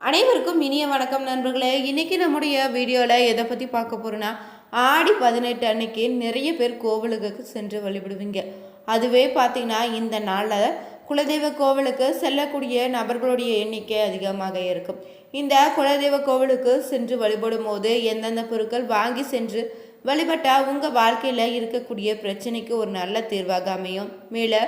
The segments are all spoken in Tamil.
அனைவருக்கும் இனிய வணக்கம் நண்பர்களே. இன்றைக்கி நம்முடைய வீடியோவில் எதை பற்றி பார்க்க போகிறோன்னா ஆடி பதினெட்டு அன்னைக்கு நிறைய பேர் கோவிலுக்கு சென்று வழிபடுவீங்க. அதுவே பார்த்திங்கன்னா இந்த நாளில் குலதெய்வ கோவிலுக்கு செல்லக்கூடிய நபர்களுடைய எண்ணிக்கை அதிகமாக இருக்கும். இந்த குலதெய்வ கோவிலுக்கு சென்று வழிபடும் போது எந்தெந்த பொருட்கள் வாங்கி சென்று வழிபட்டால் உங்கள் வாழ்க்கையில் இருக்கக்கூடிய பிரச்சனைக்கு ஒரு நல்ல தீர்வாக அமையும். மேலே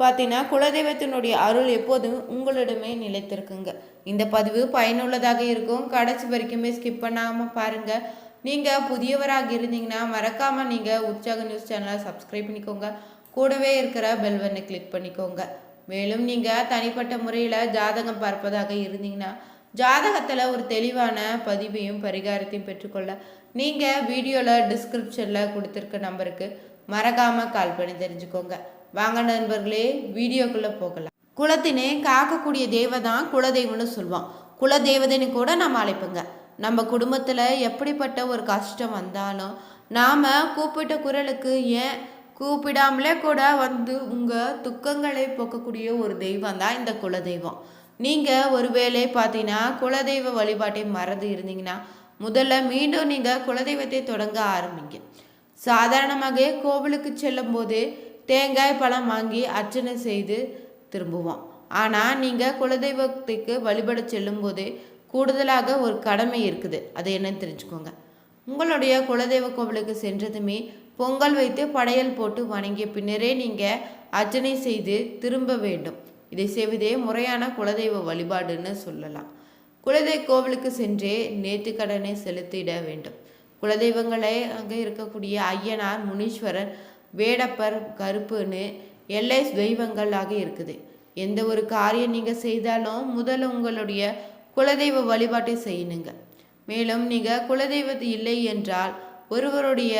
பார்த்தீங்கன்னா குலதெய்வத்தினுடைய அருள் எப்போதும் உங்களிடமே நிலைத்திருக்குங்க. இந்த பதிவு பயனுள்ளதாக இருக்கும். கடைசி வரைக்குமே ஸ்கிப் பண்ணாமல் பாருங்கள் நீங்கள் புதியவராக இருந்தீங்கன்னா மறக்காமல் நீங்கள் உற்சாக நியூஸ் சேனலை சப்ஸ்கிரைப் பண்ணிக்கோங்க. கூடவே இருக்கிற பெல் பட்டனை கிளிக் பண்ணிக்கோங்க. மேலும் நீங்கள் தனிப்பட்ட முறையில் ஜாதகம் பார்ப்பதாக இருந்தீங்கன்னா ஜாதகத்தில் ஒரு தெளிவான பதிவையும் பரிகாரத்தையும் பெற்றுக்கொள்ள நீங்கள் வீடியோவில் டிஸ்கிரிப்ஷனில் கொடுத்துருக்க நம்பருக்கு மறக்காமல் கால் பண்ணி தெரிஞ்சுக்கோங்க. வாங்க நண்பர்களே வீடியோக்குள்ளே போகலாம். குலத்தினே காக்கக்கூடிய தெய்வம் தான் குலதெய்வம்னு சொல்லுவான். குலதெய்வதைன்னு கூட நம்ம அழைப்புங்க. நம்ம குடும்பத்தில் எப்படிப்பட்ட ஒரு கஷ்டம் வந்தாலும் நாம் கூப்பிட்ட குரலுக்கு ஏன் கூப்பிடாமலே கூட வந்து உங்கள் துக்கங்களை போக்கக்கூடிய ஒரு தெய்வம் தான் இந்த குலதெய்வம். நீங்கள் ஒருவேளை பார்த்தீங்கன்னா குலதெய்வ வழிபாட்டை மறந்து இருந்தீங்கன்னா முதல்ல மீண்டும் நீங்கள் குலதெய்வத்தை தொடங்க ஆரம்பிங்க. சாதாரணமாக கோவிலுக்கு செல்லும்போது தேங்காய் பழம் வாங்கி அர்ச்சனை செய்து திரும்புவோம். ஆனால் நீங்கள் குலதெய்வத்துக்கு வழிபட செல்லும்போது கூடுதலாக ஒரு கடமை இருக்குது. அது என்னன்னு தெரிஞ்சுக்கோங்க. உங்களுடைய குலதெய்வ கோவிலுக்கு சென்றதுமே பொங்கல் வைத்து படையல் போட்டு வணங்கிய பின்னரே நீங்கள் அர்ச்சனை செய்து திரும்ப வேண்டும். இதை செய்வதே முறையான குலதெய்வ வழிபாடுன்னு சொல்லலாம். குலதெய்வ கோவிலுக்கு சென்றே நேர்த்திக்கடனை செலுத்திட வேண்டும். குலதெய்வங்களே அங்கே இருக்கக்கூடிய ஐயனார் முனீஸ்வரர் வேடப்பர் கருப்புன்னு எல்லை தெய்வங்களாக இருக்குது. எந்த ஒரு காரியம் நீங்கள் செய்தாலும் முதல்ல உங்களுடைய குலதெய்வ வழிபாட்டை செய்யணுங்க மேலும் நீங்கள் குலதெய்வத்து இல்லை என்றால் ஒருவருடைய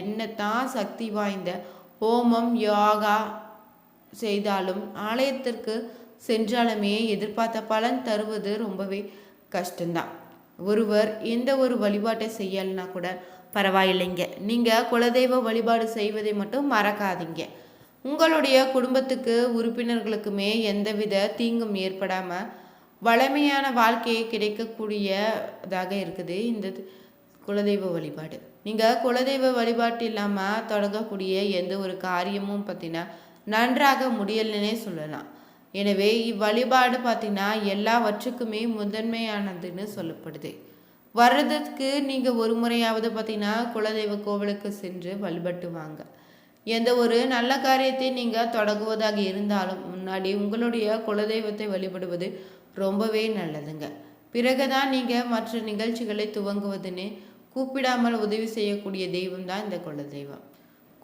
எண்ணத்தான் சக்தி வாய்ந்த ஹோமம் யோகா செய்தாலும் ஆலயத்திற்கு சென்றாலுமே எதிர்பார்த்த பலன் தருவது ரொம்பவே கஷ்டம்தான். ஒருவர் எந்த ஒரு வழிபாட்டை செய்யலைன்னா கூட பரவாயில்லைங்க. நீங்கள் குலதெய்வ வழிபாடு செய்வதை மட்டும் மறக்காதீங்க. உங்களுடைய குடும்பத்துக்கு உறுப்பினர்களுக்குமே எந்தவித தீங்கும் ஏற்படாமல் வளமையான வாழ்க்கையை கிடைக்கக்கூடியதாக இருக்குது இந்த குலதெய்வ வழிபாடு. நீங்கள் குலதெய்வ வழிபாட்டு இல்லாமல் தொடங்கக்கூடிய எந்த ஒரு காரியமும் பார்த்தீங்கன்னா நன்றாக முடியலன்னே சொல்லலாம். எனவே இவ்வழிபாடு பார்த்தீங்கன்னா எல்லாவற்றுக்குமே முதன்மையானதுன்னு சொல்லப்படுது. வர்றதுக்கு நீங்கள் ஒரு முறையாவது பார்த்தீங்கன்னா குலதெய்வ கோவிலுக்கு சென்று வழிபட்டு வாங்க. எந்த ஒரு நல்ல காரியத்தை நீங்கள் தொடங்குவதாக இருந்தாலும் முன்னாடி உங்களுடைய குலதெய்வத்தை வழிபடுவது ரொம்பவே நல்லதுங்க. பிறகுதான் நீங்கள் மற்ற நிகழ்ச்சிகளை துவங்குவதுன்னு கூப்பிடாமல் உதவி செய்யக்கூடிய தெய்வம் தான் இந்த குலதெய்வம்.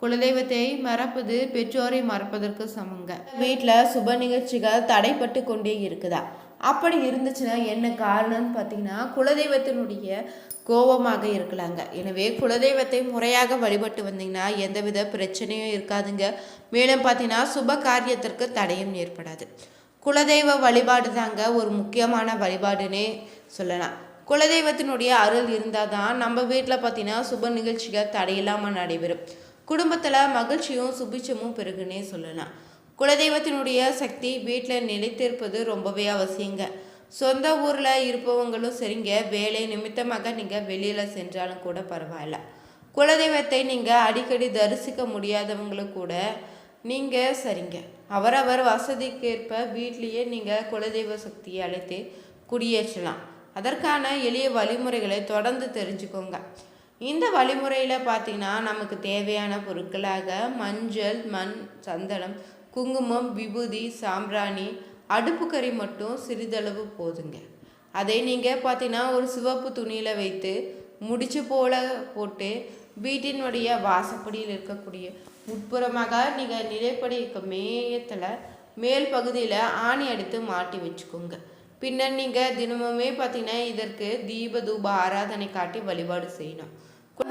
குலதெய்வத்தை மறப்பது பெற்றோரை மறப்பதற்கு சமங்க. வீட்டில் சுப நிகழ்ச்சிகள் தடைப்பட்டு கொண்டே இருக்குதா? அப்படி இருந்துச்சுன்னா என்ன காரணம்னு பார்த்தீங்கன்னா குலதெய்வத்தினுடைய கோபமாக இருக்கலாங்க. எனவே குலதெய்வத்தை முறையாக வழிபட்டு வந்தீங்கன்னா எந்தவித பிரச்சனையும் இருக்காதுங்க. மேலும் பார்த்தீங்கன்னா சுப காரியத்திற்கு தடையும் ஏற்படாது. குலதெய்வ வழிபாடு தாங்க ஒரு முக்கியமான வழிபாடுன்னே சொல்லலாம். குலதெய்வத்தினுடைய அருள் இருந்தால் தான் நம்ம வீட்டில் பார்த்தீங்கன்னா சுப நிகழ்ச்சிகள் தடையில்லாமல் நடைபெறும். குடும்பத்தில் மகிழ்ச்சியும் சுபிச்சமும் பெருகுன்னே சொல்லலாம். குலதெய்வத்தினுடைய சக்தி வீட்டில் நிலைத்திருப்பது ரொம்பவே அவசியங்க. சொந்த ஊரில் இருப்பவங்களும் சரிங்க வேலை நிமித்தமாக நீங்கள் வெளியில் சென்றாலும் கூட பரவாயில்ல. குலதெய்வத்தை நீங்கள் அடிக்கடி தரிசிக்க முடியாதவங்களும் கூட நீங்கள் சரிங்க. அவரவர் வசதிக்கேற்ப வீட்லேயே நீங்கள் குலதெய்வ சக்தியை அழைத்து குடியேற்றலாம். அதற்கான எளிய வழிமுறைகளை தொடர்ந்து தெரிஞ்சுக்கோங்க. இந்த வழிமுறையில் பார்த்தீங்கன்னா நமக்கு தேவையான பொருட்களாக மஞ்சள் மண் சந்தனம் குங்குமம் விபூதி சாம்பிராணி அடுப்புக்கறி மட்டும் சிறிதளவு போதுங்க. அதை நீங்கள் பார்த்தீங்கன்னா ஒரு சிவப்பு துணியில் வைத்து முடிச்சு போல போட்டு வீட்டினுடைய வாசப்படியில் இருக்கக்கூடிய உட்புறமாக நீங்கள் நிலைப்படி மேயத்தில் மேல் பகுதியில் ஆணி அடித்து மாட்டி வச்சுக்கோங்க. பின்னர் நீங்கள் தினமுமே பார்த்தீங்கன்னா இதற்கு தீப தூப ஆராதனை காட்டி வழிபாடு செய்யணும்.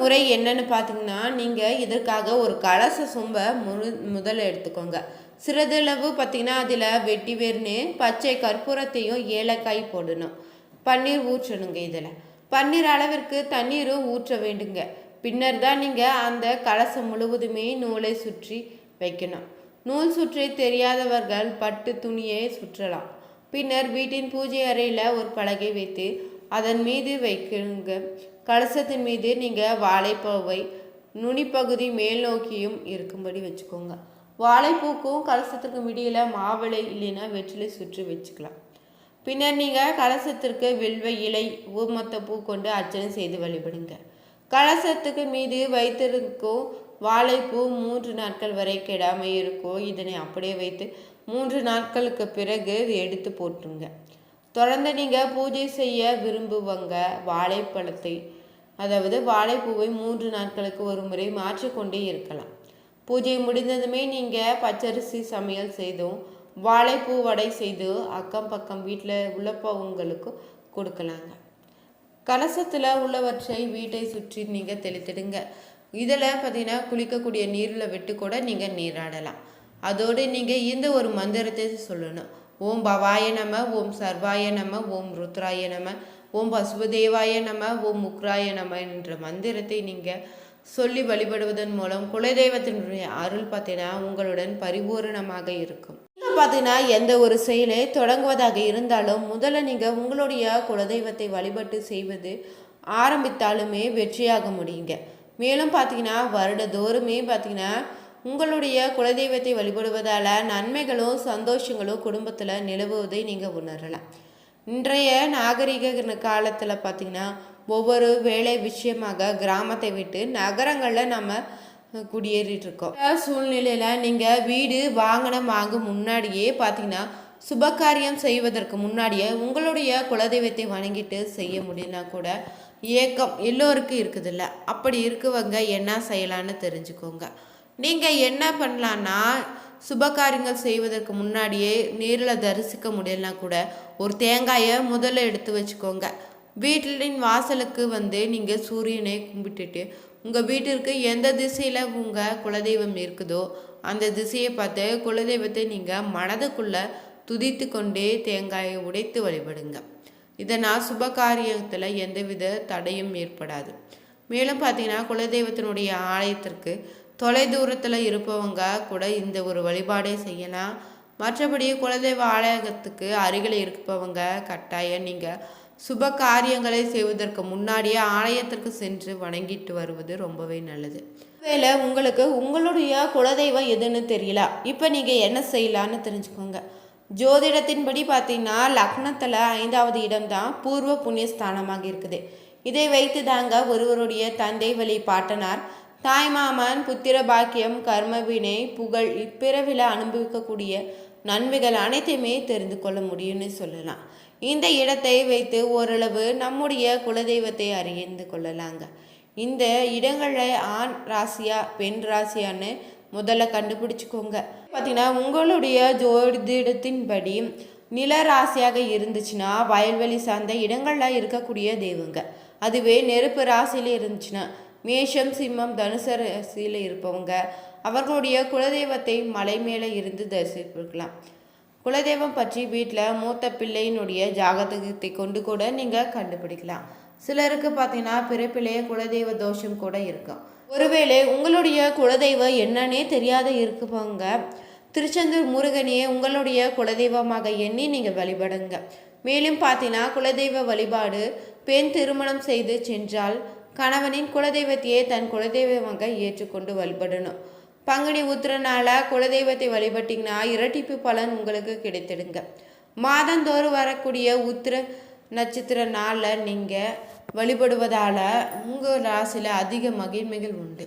முறை என்னன்னு பார்த்தீங்கன்னா நீங்கள் இதற்காக ஒரு கலச சொம்ப முழு முதல்ல எடுத்துக்கோங்க. சிறிதளவு பார்த்தீங்கன்னா அதில் வெட்டி வேர்னு பச்சை கற்பூரத்தையும் ஏலக்காய் போடணும். பன்னீர் ஊற்றணுங்க இதில். பன்னீர் அளவிற்கு தண்ணீரும் ஊற்ற வேண்டுங்க. பின்னர் தான் நீங்கள் அந்த கலசம் முழுவதுமே நூலை சுற்றி வைக்கணும். நூல் சுற்றி தெரியாதவர்கள் பட்டு துணியை சுற்றலாம். பின்னர் வீட்டின் பூஜை அறையில் ஒரு பலகை வைத்து அதன் மீது வைக்கணுங்க கலசத்தின் மீது நீங்கள் வாழைப்பவை நுனிப்பகுதி மேல் நோக்கியும் இருக்கும்படி வச்சுக்கோங்க. வாழைப்பூக்கும் கலசத்துக்கும் இடையில மாவிளை இல்லைன்னா வெற்றிலை சுற்றி வச்சுக்கலாம். பின்னர் நீங்கள் கலசத்திற்கு வில்வ இலை ஊமத்த பூ கொண்டு அர்ச்சனை செய்து வழிபடுங்க. கலசத்துக்கு மீது வைத்திருக்கும் வாழைப்பூ மூன்று நாட்கள் வரை கெடாமல் இருக்கும் இதனை அப்படியே வைத்து மூன்று நாட்களுக்கு பிறகு எடுத்து போட்டுருங்க. தொடர்ந்து நீங்கள் பூஜை செய்ய விரும்புவங்க வாழைப்பழத்தை அதாவது வாழைப்பூவை மூன்று நாட்களுக்கு ஒரு முறை மாற்றிக்கொண்டே இருக்கலாம். பூஜை முடிந்ததுமே நீங்கள் பச்சரிசி சமையல் செய்தும் வாழைப்பூ வடை செய்து அக்கம் பக்கம் வீட்டில் உள்ளப்பவங்களுக்கு கொடுக்கலாங்க. கலசத்தில் உள்ளவற்றை வீட்டை சுற்றி நீங்கள் தெளித்திடுங்க. இதில் பார்த்தீங்கன்னா குளிக்கக்கூடிய நீரில் விட்டு கூட நீங்கள் நீராடலாம். அதோடு நீங்கள் இந்த ஒரு மந்திரத்தை சொல்லணும். ஓம் பவாய நம ஓம் சர்வாய நம ஓம் ருத்ராய நம ஓம் பசுபதேவாய நம ஓம் முக்ராய நம என்ற மந்திரத்தை நீங்கள் சொல்லி வழிபடுவதன் மூலம் குலதெய்வத்தினுடைய அருள் பார்த்தீங்கன்னா உங்களுடன் பரிபூரணமாக இருக்கும். பார்த்தீங்கன்னா எந்த ஒரு செயலை தொடங்குவதாக இருந்தாலும் முதல்ல நீங்கள் உங்களுடைய குலதெய்வத்தை வழிபட்டு செய்வது ஆரம்பித்தாலுமே வெற்றியாக முடியுங்க. மேலும் பார்த்தீங்கன்னா வருடதோறுமே பார்த்தீங்கன்னா உங்களுடைய குலதெய்வத்தை வழிபடுவதால் நன்மைகளும் சந்தோஷங்களும் குடும்பத்தில் நிலவுவதை நீங்கள் உணரலாம். இன்றைய நாகரிக காலத்தில் பார்த்தீங்கன்னா ஒவ்வொரு வேலை விஷயமாக கிராமத்தை விட்டு நகரங்களில் நம்ம குடியேறிட்டு இருக்கோம் சூழ்நிலையில் நீங்கள் வீடு வாங்கின வாங்கும் முன்னாடியே பார்த்தீங்கன்னா சுபகாரியம் செய்வதற்கு முன்னாடியே உங்களுடைய குலதெய்வத்தை வணங்கிட்டு செய்ய முடியலனா கூட ஏக்கம் எல்லோருக்கும் இருக்குதுல்ல. அப்படி இருக்கவங்க என்ன செய்யலான்னு தெரிஞ்சுக்கோங்க. நீங்கள் என்ன பண்ணலான்னா சுபகாரியங்கள் செய்வதற்கு முன்னாடியே நேரில் தரிசிக்க முடியலனா கூட ஒரு தேங்காயை முதல்ல எடுத்து வச்சுக்கோங்க. வீட்டின் வாசலுக்கு வந்து நீங்கள் சூரியனை கும்பிட்டுட்டு உங்கள் வீட்டிற்கு எந்த திசையில் உங்கள் குலதெய்வம் இருக்குதோ அந்த திசையை பார்த்து குலதெய்வத்தை நீங்கள் மனதுக்குள்ளே துதித்து கொண்டே தேங்காயை உடைத்து வழிபடுங்க. இதனால் சுப காரியத்தில் எந்தவித தடையும் ஏற்படாது. மேலும் பார்த்தீங்கன்னா குலதெய்வத்தினுடைய ஆலயத்திற்கு தொலை தூரத்தில் இருப்பவங்க கூட இந்த ஒரு வழிபாடே செய்யலாம். மற்றபடி குலதெய்வ ஆலயத்துக்கு அருகில் இருப்பவங்க கட்டாயம் நீங்கள் சுப காரியங்களை செய்வதற்கு முன்னாடியே ஆலயத்திற்கு சென்று வணங்கிட்டு வருவது ரொம்பவே நல்லது. வேலை உங்களுக்கு உங்களுடைய குலதெய்வம் எதுன்னு தெரியல. இப்போ நீங்கள் என்ன செய்யலான்னு தெரிஞ்சுக்கோங்க. ஜோதிடத்தின்படி பார்த்தீங்கன்னா லக்னத்தில் ஐந்தாவது இடம் தான் பூர்வ புண்ணியஸ்தானமாக இருக்குது. இதை வைத்து தாங்க ஒருவருடைய தந்தை வழி பாட்டனார் தாய்மாமன் புத்திர பாக்கியம் கர்மவினை புகழ் இப்பிறவில அனுபவிக்கக்கூடிய நன்மைகள் அனைத்தையுமே தெரிந்து கொள்ள முடியும்னு சொல்லலாம். இந்த இடத்தை வைத்து ஓரளவு நம்முடைய குலதெய்வத்தை அறிந்து கொள்ளலாங்க. இந்த இடங்களை ஆண் ராசியா பெண் ராசியான்னு முதல்ல கண்டுபிடிச்சிக்கோங்க. பார்த்தீங்கன்னா உங்களுடைய ஜோதிடத்தின்படி நில ராசியாக இருந்துச்சுன்னா வயல்வெளி சார்ந்த இடங்களில் இருக்கக்கூடிய தெய்வங்க. அதுவே நெருப்பு ராசியில் இருந்துச்சுன்னா மேஷம் சிம்மம் தனுச ராசியில் இருப்பவங்க அவர்களுடைய குலதெய்வத்தை மலை மேலே இருந்து தரிசிப்பிருக்கலாம் குலதெய்வம் பற்றி வீட்டில் மூத்த பிள்ளையினுடைய ஜாகதகத்தை கொண்டு கூட நீங்கள் கண்டுபிடிக்கலாம். சிலருக்கு பார்த்தீங்கன்னா பிறப்பிலேயே குலதெய்வ தோஷம் கூட இருக்கும். ஒருவேளை உங்களுடைய குலதெய்வம் என்னன்னே தெரியாத இருக்குவாங்க திருச்செந்தூர் முருகனையே உங்களுடைய குலதெய்வமாக எண்ணி நீங்கள் வழிபடுங்க. மேலும் பார்த்தீங்கன்னா குலதெய்வ வழிபாடு பெண் திருமணம் செய்து சென்றால் கணவனின் குலதெய்வத்தையே தன் குலதெய்வமாக ஏற்றுக்கொண்டு வழிபடணும். பங்குனி உத்திரனால குலதெய்வத்தை வழிபட்டிங்கன்னா இரட்டிப்பு பலன் உங்களுக்கு கிடைத்திடுங்க. மாதந்தோறும் வரக்கூடிய உத்திர நட்சத்திர நாளில் நீங்கள் வழிபடுவதால் உங்கள் ராசியில் அதிக மகிழ்மைகள் உண்டு.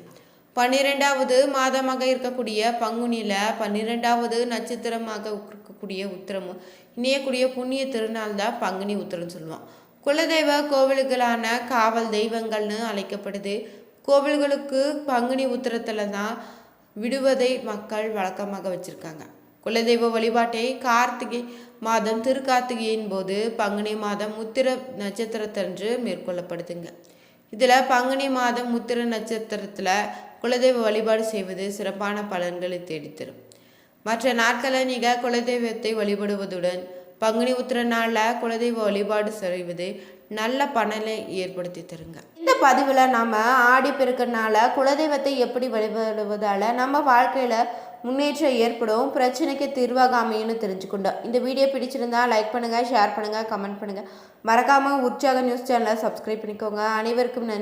பன்னிரெண்டாவது மாதமாக இருக்கக்கூடிய பங்குனியில் பன்னிரெண்டாவது நட்சத்திரமாக இருக்கக்கூடிய உத்திரமும் இணையக்கூடிய புண்ணிய திருநாள் தான் பங்குனி உத்திரம் சொல்லுவோம். குலதெய்வ கோவில்களான காவல் தெய்வங்கள்னு அழைக்கப்படுது. கோவில்களுக்கு பங்குனி உத்திரத்தில் தான் விடுவதை மக்கள் வழக்கமாக வச்சுருக்காங்க. குலதெய்வ வழிபாட்டை கார்த்திகை மாதம் திருக்கார்த்திகையின் போது பங்குனி மாதம் முத்திர நட்சத்திரத்தன்று மேற்கொள்ளப்படுதுங்க. இதில் பங்குனி மாதம் முத்திர நட்சத்திரத்தில் குலதெய்வ வழிபாடு செய்வது சிறப்பான பலன்களை தேடித்தரும். மற்ற நாட்களை நீங்கள் குலதெய்வத்தை வழிபடுவதுடன் பங்குனி உத்திர நாளில் குலதெய்வ வழிபாடு செய்வது நல்ல பணலை ஏற்படுத்தி தருங்க. பதிவில் நம்ம ஆடி பெருக்கனால குலதெய்வத்தை எப்படி வழிபடுவதால் நம்ம வாழ்க்கையில் முன்னேற்றம் ஏற்படும் பிரச்சனைக்கு தீர்வாக அமையும்னு தெரிஞ்சுக்கொண்டோம். இந்த வீடியோ பிடிச்சிருந்தா லைக் பண்ணுங்கள் ஷேர் பண்ணுங்கள் கமெண்ட் பண்ணுங்கள் மறக்காமல் உற்சாக நியூஸ் சேனலை சப்ஸ்கிரைப் பண்ணிக்கோங்க. அனைவருக்கும் நன்றி.